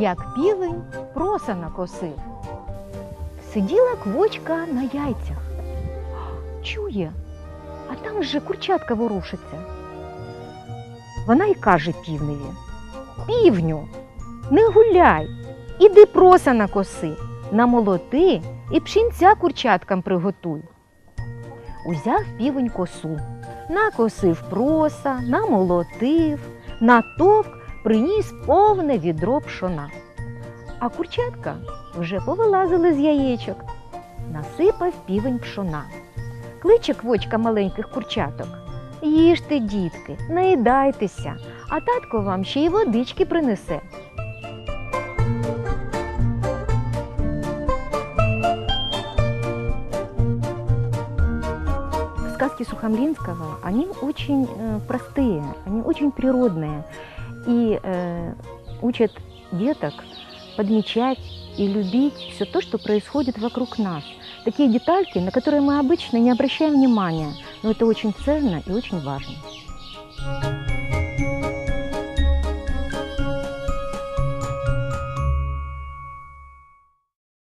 як півень проса накосив. Сиділа квочка на яйцях. Чує, а там же курчатка ворушиться. Вона й каже півневі: Півню, не гуляй, іди проса накоси, намолоти і пшінця курчаткам приготуй. Узяв півень косу, накосив проса, намолотив, натовк, приніс повне відро пшона. А курчатка вже повилазили з яєчок. Насипав півень пшона. Кличе квочка маленьких курчаток. Їжте, дітки, наїдайтеся, а татко вам ще й водички принесе. Сказки Сухомлинского, они очень э, простые, они очень природные И э, учат деток подмечать и любить все то, что происходит вокруг нас. Такие детальки, на которые мы обычно не обращаем внимания, но это очень ценно и очень важно.